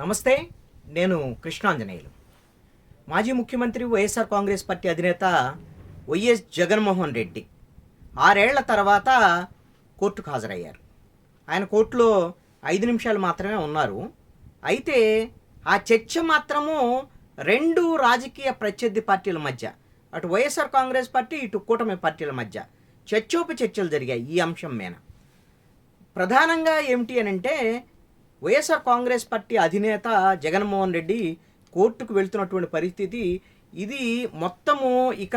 నమస్తే నేను కృష్ణాంజనేయులు. మాజీ ముఖ్యమంత్రి వైఎస్ఆర్ కాంగ్రెస్ పార్టీ అధినేత వైఎస్ జగన్మోహన్ రెడ్డి ఆరేళ్ళ తర్వాత కోర్టుకు హాజరయ్యారు. ఆయన కోర్టులో ఐదు నిమిషాలు మాత్రమే ఉన్నారు. అయితే ఆ చర్చ మాత్రము రెండు రాజకీయ ప్రత్యర్థి పార్టీల మధ్య అటు వైఎస్ఆర్ కాంగ్రెస్ పార్టీ ఇటు కూటమి పార్టీల మధ్య చర్చోప చర్చలు జరిగాయి ఈ అంశం మీద. ప్రధానంగా ఏమిటి అని అంటే వైఎస్ఆర్ కాంగ్రెస్ పార్టీ అధినేత జగన్మోహన్ రెడ్డి కోర్టుకు వెళ్తున్నటువంటి పరిస్థితి. ఇది మొత్తము ఇక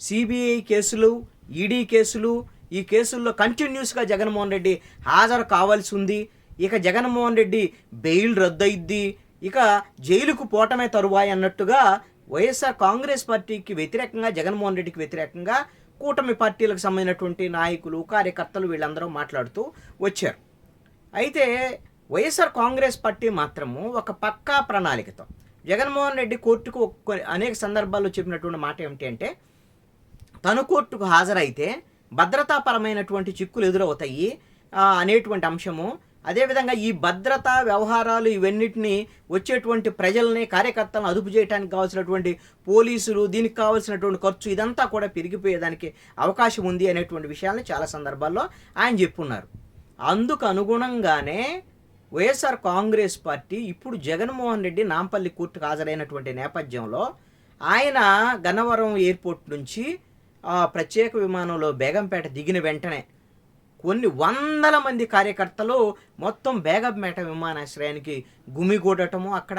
సిబిఐ కేసులు ఈడీ కేసులు ఈ కేసుల్లో కంటిన్యూస్గా జగన్మోహన్ రెడ్డి హాజరు కావాల్సి ఉంది ఇక జగన్మోహన్ రెడ్డి బెయిల్ రద్దయిద్ది. ఇక జైలుకు పోవటమే తరువాయి అన్నట్టుగా వైఎస్ఆర్ కాంగ్రెస్ పార్టీకి వ్యతిరేకంగా జగన్మోహన్ రెడ్డికి వ్యతిరేకంగా కూటమి పార్టీలకు సంబంధించినటువంటి నాయకులు కార్యకర్తలు వీళ్ళందరూ మాట్లాడుతూ వచ్చారు. అయితే వైఎస్ఆర్ కాంగ్రెస్ పార్టీ మాత్రము ఒక పక్కా ప్రణాళికతో జగన్మోహన్ రెడ్డి కోర్టుకు అనేక సందర్భాల్లో చెప్పినటువంటి మాట ఏమిటి అంటే తను కోర్టుకు హాజరైతే భద్రతాపరమైనటువంటి చిక్కులు ఎదురవుతాయి అనేటువంటి అంశము. అదేవిధంగా ఈ భద్రతా వ్యవహారాలు ఇవన్నిటిని వచ్చేటువంటి ప్రజల్ని కార్యకర్తలను అదుపు చేయడానికి కావాల్సినటువంటి పోలీసులు దీనికి కావాల్సినటువంటి ఖర్చు ఇదంతా కూడా పెరిగిపోయేదానికి అవకాశం ఉంది అనేటువంటి విషయాలను చాలా సందర్భాల్లో ఆయన చెప్పున్నారు. అందుకు అనుగుణంగానే వైఎస్ఆర్ కాంగ్రెస్ పార్టీ ఇప్పుడు జగన్మోహన్ రెడ్డి నాంపల్లి కోర్టుకు హాజరైనటువంటి నేపథ్యంలో ఆయన గన్నవరం ఎయిర్పోర్ట్ నుంచి ప్రత్యేక విమానంలో బేగంపేట దిగిన వెంటనే కొన్ని వందల మంది కార్యకర్తలు మొత్తం బేగంపేట విమానాశ్రయానికి గుమిగూడటము అక్కడ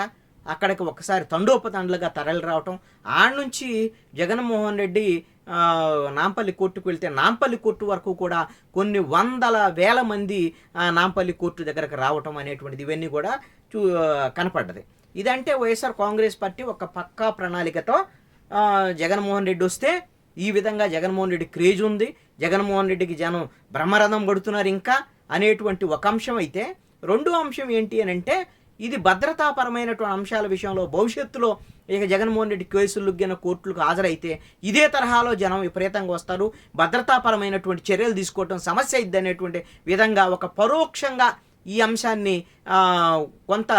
అక్కడికి ఒకసారి తండోపతండ్లుగా తరలి రావటం. ఆడ నుంచి జగన్మోహన్ రెడ్డి నాంపల్లి కోర్టుకు వెళ్తే నాంపల్లి కోర్టు వరకు కూడా కొన్ని వందల వేల మంది నాంపల్లి కోర్టు దగ్గరకు రావటం అనేటువంటిది ఇవన్నీ కూడా చూ కనపడ్డది. ఇదంటే వైఎస్ఆర్ కాంగ్రెస్ పార్టీ ఒక పక్కా ప్రణాళికతో జగన్మోహన్ రెడ్డి వస్తే ఈ విధంగా జగన్మోహన్ రెడ్డి క్రేజ్ ఉంది. జగన్మోహన్ రెడ్డికి జనం బ్రహ్మరథం పడుతున్నారు ఇంకా అనేటువంటి ఒక అంశం అయితే రెండో అంశం ఏంటి అని అంటే ఇది భద్రతాపరమైనటువంటి అంశాల విషయంలో భవిష్యత్తులో ఇక జగన్మోహన్ రెడ్డి కేసులు లుగ్గిన కోర్టులకు హాజరైతే ఇదే తరహాలో జనం విపరీతంగా వస్తారు. భద్రతాపరమైనటువంటి చర్యలు తీసుకోవటం సమస్య ఇద్ది అనేటువంటి విధంగా ఒక పరోక్షంగా ఈ అంశాన్ని కొంత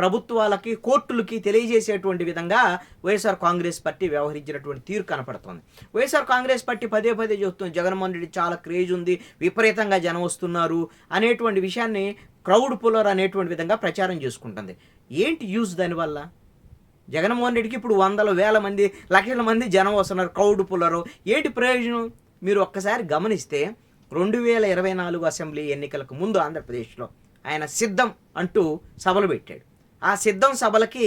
ప్రభుత్వాలకి కోర్టులకి తెలియజేసేటువంటి విధంగా వైఎస్ఆర్ కాంగ్రెస్ పార్టీ వ్యవహరించినటువంటి తీరు కనపడుతోంది. వైఎస్ఆర్ కాంగ్రెస్ పార్టీ పదే పదే చూస్తుంది జగన్మోహన్ రెడ్డి చాలా క్రేజ్ ఉంది విపరీతంగా జనం వస్తున్నారు అనేటువంటి విషయాన్ని క్రౌడ్ పుల్లర్ అనేటువంటి విధంగా ప్రచారం చేసుకుంటుంది. ఏంటి యూజ్ దానివల్ల? జగన్మోహన్ రెడ్డికి ఇప్పుడు వందల వేల మంది లక్షల మంది జనం వస్తున్నారు క్రౌడ్ పుల్లరు. ఏంటి ప్రయోజనం? మీరు ఒక్కసారి గమనిస్తే రెండు వేల ఇరవై నాలుగు అసెంబ్లీ ఎన్నికలకు ముందు ఆంధ్రప్రదేశ్లో ఆయన సిద్ధం అంటూ సభలు పెట్టాడు. ఆ సిద్ధం సభలకి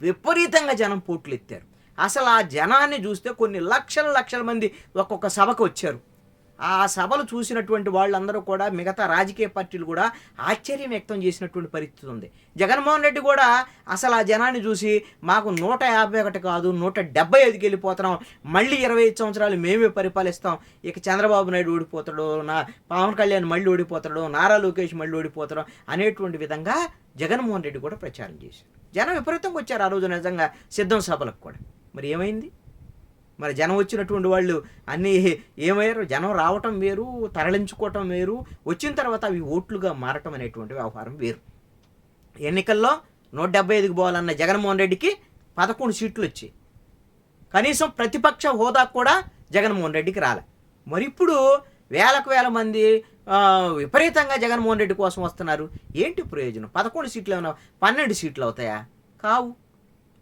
విపరీతంగా జనం పోట్లు ఎత్తారు అసలు ఆ జనాన్ని చూస్తే కొన్ని లక్షల లక్షల మంది ఒక్కొక్క సభకు వచ్చారు. ఆ సభలు చూసినటువంటి వాళ్ళందరూ కూడా మిగతా రాజకీయ పార్టీలు కూడా ఆశ్చర్యం వ్యక్తం చేసినటువంటి పరిస్థితి ఉంది. జగన్మోహన్ రెడ్డి కూడా అసలు ఆ జనాన్ని చూసి మాకు నూట యాభై ఒకటి కాదు నూట డెబ్బై ఐదుకి వెళ్ళిపోతున్నాం. మళ్ళీ ఇరవై ఐదు సంవత్సరాలు మేమే పరిపాలిస్తాం. ఇక చంద్రబాబు నాయుడు ఓడిపోతాడు నా పవన్ కళ్యాణ్ మళ్ళీ ఓడిపోతాడు నారా లోకేష్ మళ్ళీ ఓడిపోతాడు అనేటువంటి విధంగా జగన్మోహన్ రెడ్డి కూడా ప్రచారం చేశారు. జనం విపరీతంగా వచ్చారు ఆ రోజు నిజంగా సిద్ధం సభలకు కూడా. మరి ఏమైంది? మరి జనం వచ్చినటువంటి వాళ్ళు అన్నీ ఏమయ్యారు? జనం రావటం వేరు తరలించుకోవటం వేరు వచ్చిన తర్వాత అవి ఓట్లుగా మారటం అనేటువంటి వ్యవహారం వేరు. ఎన్నికల్లో నూట డెబ్బై ఐదుకి పోవాలన్న జగన్మోహన్ రెడ్డికి పదకొండు సీట్లు వచ్చాయి. కనీసం ప్రతిపక్ష హోదా కూడా జగన్మోహన్ రెడ్డికి రాలే. మరి ఇప్పుడు వేలకు వేల మంది విపరీతంగా జగన్మోహన్ రెడ్డి కోసం వస్తున్నారు. ఏంటి ప్రయోజనం? పదకొండు సీట్లు ఏమైనా పన్నెండు సీట్లు అవుతాయా? కావు.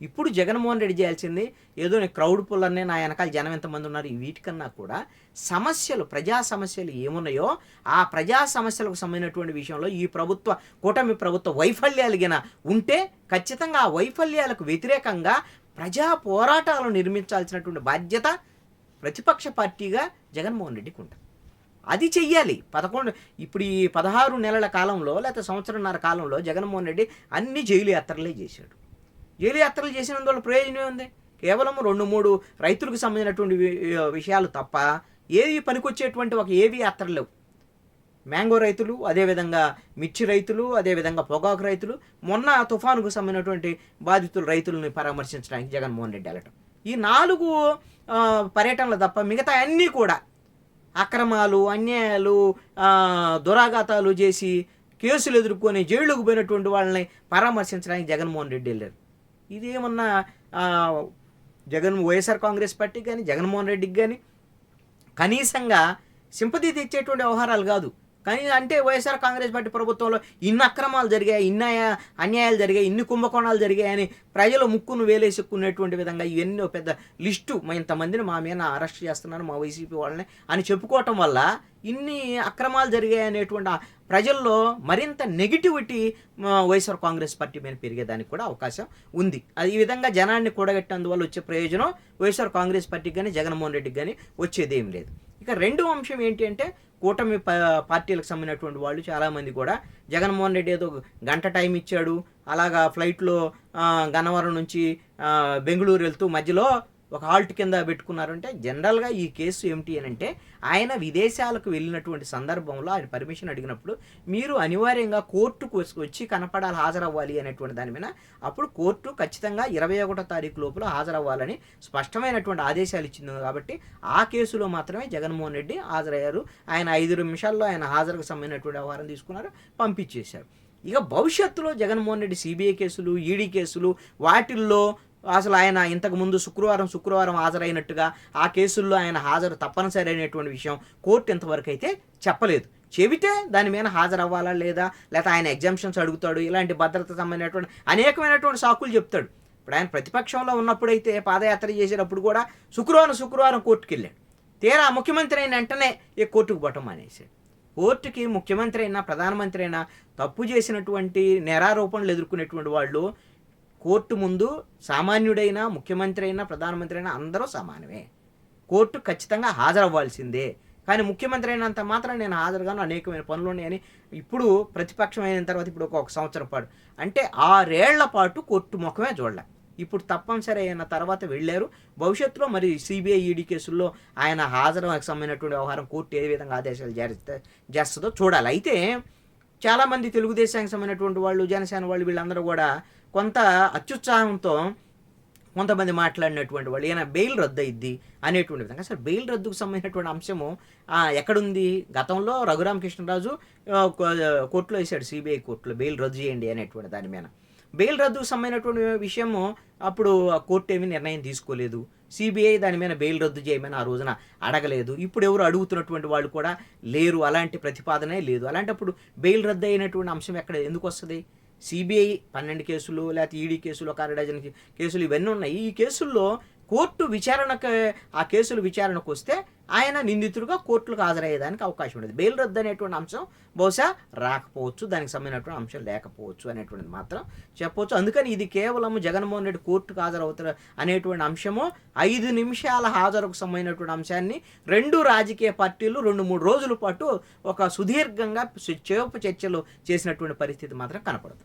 ఇప్పుడు జగన్మోహన్ రెడ్డి చేయాల్సింది ఏదో నేను క్రౌడ్ పుల్లర్నే నా వెనకాల జనం ఎంతమంది ఉన్నారు వీటికన్నా కూడా సమస్యలు ప్రజా సమస్యలు ఏమున్నాయో ఆ ప్రజా సమస్యలకు సంబంధించినటువంటి విషయంలో ఈ ప్రభుత్వ కూటమి ప్రభుత్వ వైఫల్యాలు గిన ఉంటే ఖచ్చితంగా ఆ వైఫల్యాలకు వ్యతిరేకంగా ప్రజా పోరాటాలు నిర్మించాల్సినటువంటి బాధ్యత ప్రతిపక్ష పార్టీగా జగన్మోహన్ రెడ్డికి ఉంటుంది. అది చెయ్యాలి. పదకొండు ఇప్పుడు ఈ పదహారు నెలల కాలంలో లేకపోతే సంవత్సరంన్నర కాలంలో జగన్మోహన్ రెడ్డి అన్ని జైలు యాత్రలే చేశాడు. జైలు యాత్రలు చేసినందువల్ల ప్రయోజనం ఉంది కేవలం రెండు మూడు రైతులకు సంబంధించినటువంటి వి- విషయాలు తప్ప ఏవి పనికొచ్చేటువంటి ఒక ఏవి యాత్రలు లేవు. మ్యాంగో రైతులు అదేవిధంగా మిర్చి రైతులు అదేవిధంగా పొగాకు రైతులు మొన్న తుఫానుకు సంబంధించినటువంటి బాధితులు రైతులను పరామర్శించడానికి జగన్మోహన్ రెడ్డి వెళ్ళటం. ఈ నాలుగు పర్యటనలు తప్ప మిగతా అన్నీ కూడా అక్రమాలు అన్యాయాలు దురాఘాతాలు చేసి కేసులు ఎదుర్కొని జైలుకు పోయినటువంటి వాళ్ళని పరామర్శించడానికి జగన్మోహన్ రెడ్డి వెళ్ళారు. ఇదేమన్నా జగన్ వైఎస్ఆర్ కాంగ్రెస్ పార్టీకి కానీ జగన్మోహన్ రెడ్డికి కానీ కనీసంగా సింపతి తెచ్చేటువంటి వ్యవహారాలు కాదు. కానీ అంటే వైఎస్ఆర్ కాంగ్రెస్ పార్టీ ప్రభుత్వంలో ఇన్ని అక్రమాలు జరిగాయి ఇన్ని అన్యాయాలు జరిగాయి ఇన్ని కుంభకోణాలు జరిగాయని ప్రజలు ముక్కును వేలేసుకునేటువంటి విధంగా ఇవన్నీ పెద్ద లిస్టు. మా ఇంతమందిని మా మీద అరెస్ట్ చేస్తున్నారు మా వైసీపీ వాళ్ళని అని చెప్పుకోవటం వల్ల ఇన్ని అక్రమాలు జరిగాయి అనేటువంటి ఆ ప్రజల్లో మరింత నెగిటివిటీ వైఎస్ఆర్ కాంగ్రెస్ పార్టీ మీద పెరిగేదానికి కూడా అవకాశం ఉంది. అది ఈ విధంగా జనాన్ని కూడగట్టినందువల్ల వచ్చే ప్రయోజనం వైఎస్ఆర్ కాంగ్రెస్ పార్టీకి కానీ జగన్మోహన్ రెడ్డికి కానీ వచ్చేది ఏం లేదు. ఇక రెండో అంశం ఏంటి అంటే కూటమి ప- పార్టీలకు సంబంధించినటువంటి వాళ్ళు చాలామంది కూడా జగన్మోహన్ రెడ్డి ఏదో గంట టైం ఇచ్చాడు అలాగా ఫ్లైట్లో గన్నవరం నుంచి బెంగళూరు వెళ్తూ మధ్యలో ఒక హాల్ట్ కింద పెట్టుకున్నారంటే జనరల్గా ఈ కేసు ఏమిటి అని అంటే ఆయన విదేశాలకు వెళ్ళినటువంటి సందర్భంలో ఆయన పర్మిషన్ అడిగినప్పుడు మీరు అనివార్యంగా కోర్టుకు వచ్చి- వచ్చి కనపడాలి హాజరవ్వాలి అనేటువంటి దాని మీద అప్పుడు కోర్టు ఖచ్చితంగా ఇరవై ఒకటో తారీఖు లోపల హాజరవ్వాలని స్పష్టమైనటువంటి ఆదేశాలు ఇచ్చింది. కాబట్టి ఆ కేసులో మాత్రమే జగన్మోహన్ రెడ్డి హాజరయ్యారు. ఆయన ఐదు నిమిషాల్లో ఆయన హాజరుకు సంబంధించినటువంటి వ్యవహారం తీసుకున్నారు పంపించేశారు. ఇక భవిష్యత్తులో జగన్మోహన్ రెడ్డి సిబిఐ కేసులు ఈడీ కేసులు వాటిల్లో అసలు ఆయన ఇంతకు ముందు శుక్రవారం శుక్రవారం హాజరైనట్టుగా ఆ కేసుల్లో ఆయన హాజరు తప్పనిసరి అయినటువంటి విషయం కోర్టు ఇంతవరకు అయితే చెప్పలేదు. చెబితే దాని మీద హాజరవ్వాలా లేదా? లేకపోతే ఆయన ఎగ్జామ్షన్స్ అడుగుతాడు ఇలాంటి భద్రత సంబంధించినటువంటి అనేకమైనటువంటి సాకులు చెప్తాడు. ఇప్పుడు ఆయన ప్రతిపక్షంలో ఉన్నప్పుడైతే పాదయాత్ర చేసేటప్పుడు కూడా శుక్రవారం శుక్రవారం కోర్టుకు వెళ్ళాడు తీరా ముఖ్యమంత్రి అయిన వెంటనే ఈ కోర్టుకు పోవటం మానేశాడు. కోర్టుకి ముఖ్యమంత్రి అయినా ప్రధానమంత్రి అయినా తప్పు చేసినటువంటి నేరారోపణలు ఎదుర్కొనేటువంటి వాళ్ళు కోర్టు ముందు సామాన్యుడైనా ముఖ్యమంత్రి అయినా ప్రధానమంత్రి అయినా అందరూ సమానమే. కోర్టు ఖచ్చితంగా హాజరవ్వాల్సిందే. కానీ ముఖ్యమంత్రి అయినంత మాత్రం నేను హాజరుగాను అనేకమైన పనులు ఉన్నాయని ఇప్పుడు ప్రతిపక్షం అయిన తర్వాత ఇప్పుడు ఒక సంవత్సరం పాటు. అంటే ఆరేళ్ళ పాటు కోర్టు ముఖమే చూడలే. ఇప్పుడు తప్పనిసరి అయిన తర్వాత వెళ్ళారు. భవిష్యత్తులో మరి సిబిఐ ఈడీ కేసుల్లో ఆయన హాజరు సంబంధించినటువంటి వ్యవహారం కోర్టు ఏ విధంగా ఆదేశాలు జారీ చేస్తుందో చూడాలి. అయితే చాలామంది తెలుగుదేశానికి సంబంధించినటువంటి వాళ్ళు జనసేన వాళ్ళు వీళ్ళందరూ కూడా కొంత అత్యుత్సాహంతో కొంతమంది మాట్లాడినటువంటి వాళ్ళు ఈయన బెయిల్ రద్దు అయింది అనేటువంటి విధంగా. అసలు బెయిల్ రద్దుకు సంబంధించినటువంటి అంశము ఎక్కడుంది? గతంలో రఘురామకృష్ణరాజు కృష్ణరాజు కోర్టులో వేశాడు సిబిఐ కోర్టులో బెయిల్ రద్దు చేయండి అనేటువంటి దాని మీద. బెయిల్ రద్దుకు సంబంధించినటువంటి విషయము అప్పుడు ఆ కోర్టు ఏమీ నిర్ణయం తీసుకోలేదు. సిబిఐ దాని మీద బెయిల్ రద్దు చేయమని ఆ రోజున అడగలేదు. ఇప్పుడు ఎవరు అడుగుతున్నటువంటి వాళ్ళు కూడా లేరు. అలాంటి ప్రతిపాదనే లేదు. అలాంటప్పుడు బెయిల్ రద్దు అయినటువంటి అంశం ఎక్కడ? ఎందుకు వస్తుంది? సిబిఐ పన్నెండు కేసులు లేకపోతే ఈడీ కేసులు ఒక అరడజన్ కేసులు ఇవన్నీ ఉన్నాయి. ఈ కేసుల్లో కోర్టు విచారణకు ఆ కేసులు విచారణకు వస్తే ఆయన నిందితుడిగా కోర్టులకు హాజరయ్యేదానికి అవకాశం ఉండేది. బెయిల్ రద్దు అనేటువంటి అంశం బహుశా రాకపోవచ్చు దానికి సంబంధించినటువంటి అంశం లేకపోవచ్చు అనేటువంటిది మాత్రం చెప్పవచ్చు. అందుకని ఇది కేవలం జగన్మోహన్ రెడ్డి కోర్టుకు హాజరవుతారు అనేటువంటి అంశము ఐదు నిమిషాల హాజరుకు సంబంధించినటువంటి అంశాన్ని రెండు రాజకీయ పార్టీలు రెండు మూడు రోజుల పాటు ఒక సుదీర్ఘంగా చేప చర్చలు చేసినటువంటి పరిస్థితి మాత్రం కనపడదు.